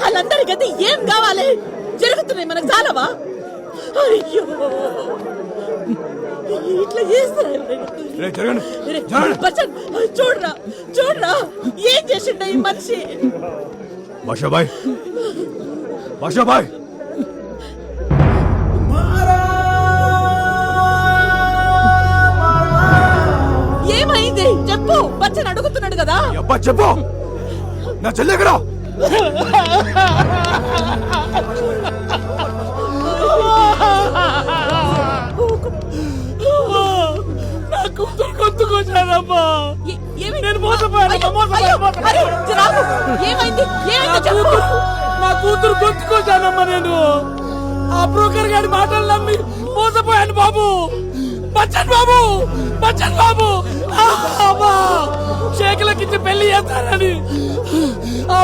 వాళ్ళందరికైతే ఏం కావాలి? జరుగుతున్నాయి మనకు చాలవా? అయ్యో! ఇట్లా చేస్తున్నారు రే, జరగండి. రే, జరగండి. బచ్చన్, చూడరా చూడరా ఏం చేసిండ ఈ మనిషి? బాషాబాయ్ బాషాబాయ్ ఏమైంది? చెప్పు బచ్చన్ అడుగుతున్నాడు కదా. చెప్పు. నా చెల్లి ఎక్కడ? నా కూతురు ఏమైంది? నేను మోసపోయాను, అయ్యో, మోసపోయాను, నా కూతురు గొంతుకొచ్చానమ్మా నేను. ఆ బ్రోకర్ గారి మాటలు నమ్మి మోసపోయాను బాబు. బచ్చన్ బాబు బచ్చన్ బాబు. షేకులకిచ్చి పెళ్ళి చేస్తానని